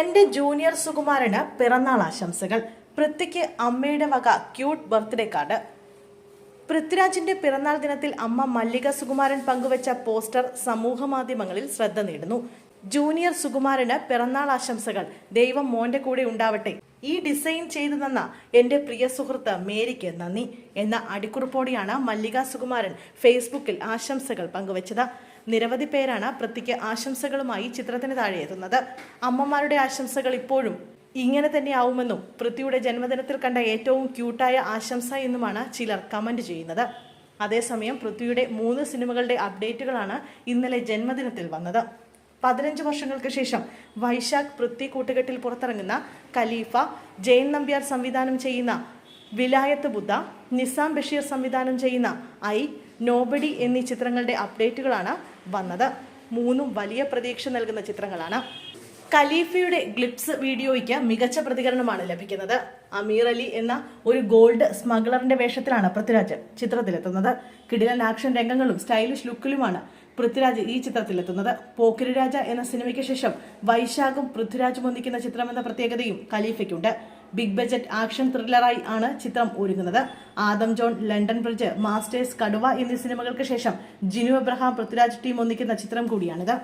എന്റെ ജൂനിയർ സുകുമാരന് പിറന്നാൾ ആശംസകൾ. പൃഥ്വിക്ക് അമ്മയുടെ വക ക്യൂട്ട് ബർത്ത്ഡേ കാർഡ്. പൃഥ്വിരാജിന്റെ പിറന്നാൾ ദിനത്തിൽ അമ്മ മല്ലിക സുകുമാരൻ പങ്കുവച്ച പോസ്റ്റർ സമൂഹ മാധ്യമങ്ങളിൽ ശ്രദ്ധ നേടുന്നു. ജൂനിയർ സുകുമാരന് പിറന്നാൾ ആശംസകൾ. ദൈവം മോന്റെ കൂടെ ഉണ്ടാവട്ടെ. ഈ ഡിസൈൻ ചെയ്തു തന്ന എന്റെ പ്രിയ സുഹൃത്ത് മേരിക്ക് നന്ദി. എന്ന അടിക്കുറിപ്പോടെയാണ് മല്ലിക സുകുമാരൻ ഫേസ്ബുക്കിൽ ആശംസകൾ പങ്കുവച്ചത്. നിരവധി പേരാണ് പൃഥ്വിക്ക് ആശംസകളുമായി ചിത്രത്തിന് താഴെ എത്തുന്നത്. അമ്മമാരുടെ ആശംസകൾ ഇപ്പോഴും ഇങ്ങനെ തന്നെ ആവുമെന്നും പൃഥ്വിയുടെ ജന്മദിനത്തിൽ കണ്ട ഏറ്റവും ക്യൂട്ടായ ആശംസ എന്നുമാണ് ചിലർ കമന്റ് ചെയ്യുന്നത്. അതേസമയം പൃഥ്വിയുടെ മൂന്ന് സിനിമകളുടെ അപ്ഡേറ്റുകളാണ് ഇന്നലെ ജന്മദിനത്തിൽ വന്നത്. പതിനഞ്ച് വർഷങ്ങൾക്ക് ശേഷം വൈശാഖ് പൃഥ്വി കൂട്ടുകെട്ടിൽ പുറത്തിറങ്ങുന്ന ഖലീഫ ജയൻ നമ്പ്യാർ സംവിധാനം ചെയ്യുന്ന വിലായത്ത് ബുദ്ധ നിസാം ബഷീർ സംവിധാനം ചെയ്യുന്ന ഐ നോബഡി എന്നീ ചിത്രങ്ങളുടെ അപ്ഡേറ്റുകളാണ് വന്നത്. മൂന്നും വലിയ പ്രതീക്ഷ നൽകുന്ന ചിത്രങ്ങളാണ്. ഖലീഫയുടെ ഗ്ലിപ്സ് വീഡിയോയ്ക്ക് മികച്ച പ്രതികരണമാണ് ലഭിക്കുന്നത്. അമീർ അലി എന്ന ഒരു ഗോൾഡ് സ്മഗ്ലറിന്റെ വേഷത്തിലാണ് പൃഥ്വിരാജ് ചിത്രത്തിലെത്തുന്നത്. കിടിലൻ ആക്ഷൻ രംഗങ്ങളും സ്റ്റൈലിഷ് ലുക്കിലുമാണ് പൃഥ്വിരാജ് ഈ ചിത്രത്തിലെത്തുന്നത്. പോക്കിരി രാജ എന്ന സിനിമയ്ക്ക് ശേഷം വൈശാഖും പൃഥ്വിരാജും ഒന്നിക്കുന്ന ചിത്രമെന്ന പ്രത്യേകതയും ഖലീഫയ്ക്കുണ്ട്. ബിഗ് ബജറ്റ് ആക്ഷൻ ത്രില്ലറായി ആണ് ചിത്രം ഒരുങ്ങുന്നത്. Adam Joan London Bridge Masters Kaduva എന്നീ സിനിമകൾക്ക് ശേഷം ജിനു എബ്രഹാം പൃഥ്വിരാജ് ടീം ഒന്നിക്കുന്ന ചിത്രം കൂടിയാണിത്.